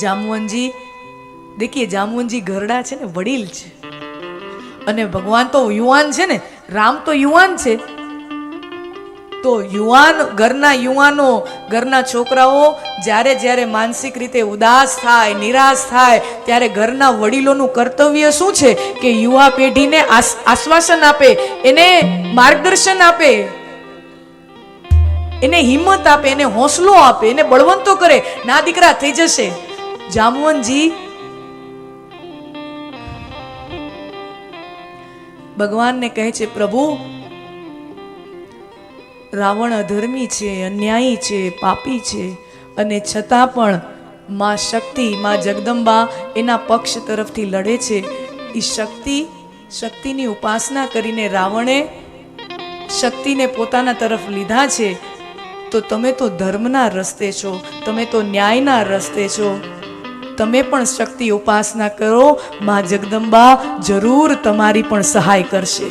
જામવનજી, દેખીએ જામવનજી ઘરડા છે ને, વડીલ છે. અને ભગવાન તો યુવાન છે ને, રામ તો યુવાન છે. તો યુવાન, ઘરના યુવાનો, ઘરના છોકરાઓ જ્યારે જ્યારે માનસિક રીતે ઉદાસ થાય, નિરાશ થાય, ત્યારે ઘરના વડીલોનું કર્તવ્ય શું છે? કે યુવા પેઢીને આશ્વાસન આપે, એને માર્ગદર્શન આપે. એને હિંમત આપે, એને હોંસલો આપે, એને બળવંતો કરે. ના દીકરા, થઈ જશે. જામવનજી. ભગવાનને કહે છે, પ્રભુ, રાવણ અધર્મી છે, અન્યાયી છે, પાપી છે, અને છતાં પણ માં શક્તિ, માં જગદંબા એના પક્ષ તરફથી લડે છે. એ શક્તિ, શક્તિની ઉપાસના કરીને રાવણે શક્તિને પોતાના તરફ લીધા છે. તો તમે તો ધર્મના રસ્તે છો, તમે તો ન્યાયના રસ્તે છો. તમે પણ શક્તિ ઉપાસના કરો. મા જગદંબા જરૂર તમારી પણ સહાય કરશે.